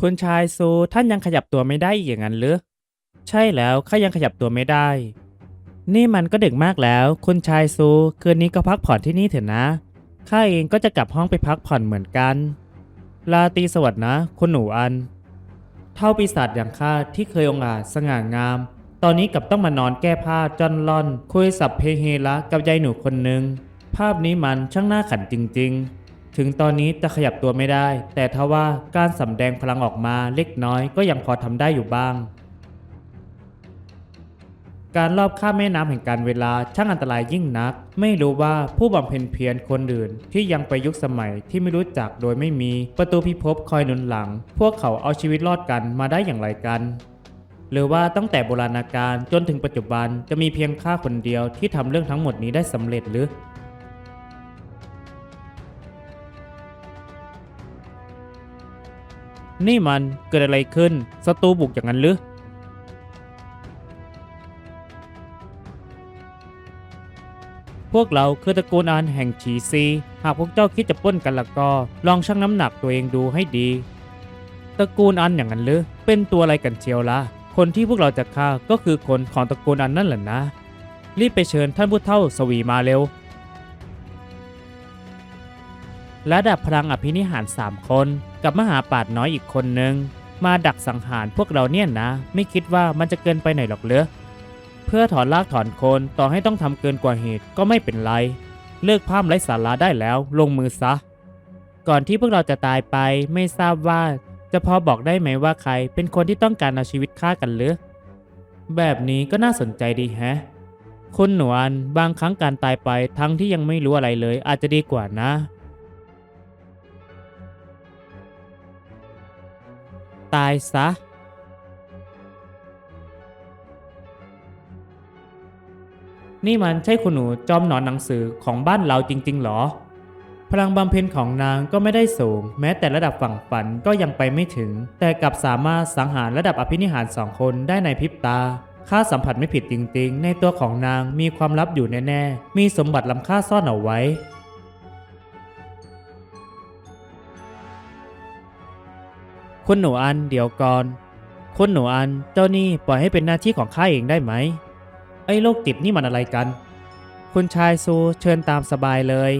คุณชายซูท่านยังขยับตัวไม่ได้อีกอย่างนั้นหรือ ใช่แล้วข้ายังขยับตัวไม่ได้ นี่มันก็ดึกมากแล้ว คุณชายซูคืนนี้ก็พักผ่อนที่นี่เถอะนะข้าเองก็จะกลับห้องไปพักผ่อนเหมือนกัน ลาตีสวัสดนะ คุณหนูอัน เท่าปีศาจอย่างข้าที่เคยองอาจสง่างาม ตอนนี้กลับต้องมานอนแก้ผ้าจอนล่อน คุยสับเพเฮระกับยายหนูคนหนึ่งภาพนี้มันช่างน่าขันจริง ๆ ถึงตอนนี้จะขยับตัวไม่ได้ แต่ทว่าการสำแดงพลังออกมาเล็กน้อยก็ยังพอทำได้อยู่บ้าง การลอบข้ามแม่น้ำแห่งการเวลาช่างอันตรายยิ่งนัก ไม่รู้ว่าผู้บำเพ็ญเพียรคนอื่น ที่ยังไปยุคสมัยที่ไม่รู้จักโดยไม่มีประตูพิภพคอยหนุนหลัง พวกเขาเอาชีวิตรอดกันมาได้อย่างไรกันหรือว่าตั้งแต่โบราณกาลจนถึงปัจจุบันจะมีเพียงข้าคนเดียวที่ทำเรื่องทั้งหมดนี้ได้สำเร็จหรือ นี่มันเกิดอะไรขึ้นศัตรูบุกอย่างนั้นหรือ พวกเราคือตระกูลอานแห่งฉีซี หากพวกเจ้าคิดจะปล้นกันล้วก็ ลองชั่งน้ำหนักตัวเองดูให้ดี ตระกูลอันอย่างนั้นหรือ เป็นตัวอะไรกันเชียวล่ะ คนที่พวกเราจะฆ่าก็คือคนของตระกูลอันนั่นแหละนะ รีบไปเชิญท่านผู้เฒ่าสวีมาเร็ว ระดับพลังอภินิหารสามคน กับมหาปาดน้อยอีกคนนึง มาดักสังหารพวกเราเนี่ยนะ ไม่คิดว่ามันจะเกินไปหน่อยหรอกเหรอเพื่อถอนรากถอนโคนต่อให้ต้องทำเกินกว่าเหตุก็ไม่เป็นไร เลิกพร่ำไร้สาระได้แล้วลงมือซะ ก่อนที่พวกเราจะตายไปไม่ทราบว่า จะพอบอกได้ไหมว่าใคร เป็นคนที่ต้องการเอาชีวิตฆ่ากันหรือแบบนี้ก็น่าสนใจดีแฮะ คุณหนวลบางครั้งการตายไปทั้งที่ยังไม่รู้อะไรเลยอาจจะดีกว่านะ ตายซะ นี่มันใช่คุณหนูจอมหนอนหนังสือของบ้านเราจริง ๆ หรอ พลังบำเพ็ญของนางก็ไม่ได้สูง แม้แต่ระดับฝั่งฝันก็ยังไปไม่ถึง แต่กลับสามารถสังหารระดับอภินิหารสองคนได้ในพริบตาข้าสัมผัสไม่ผิดจริง ๆ ในตัวของนางมีความลับอยู่แน่ ๆ มีสมบัติล้ำค่าซ่อนเอาไว้ คุณหนูอันเดี๋ยวก่อน คุณหนูอันเจ้านี่ปล่อยให้เป็นหน้าที่ของข้าเองได้ไหม ไอ้โรคติดนี่มันอะไรกัน คุณชายซูเชิญตามสบายเลย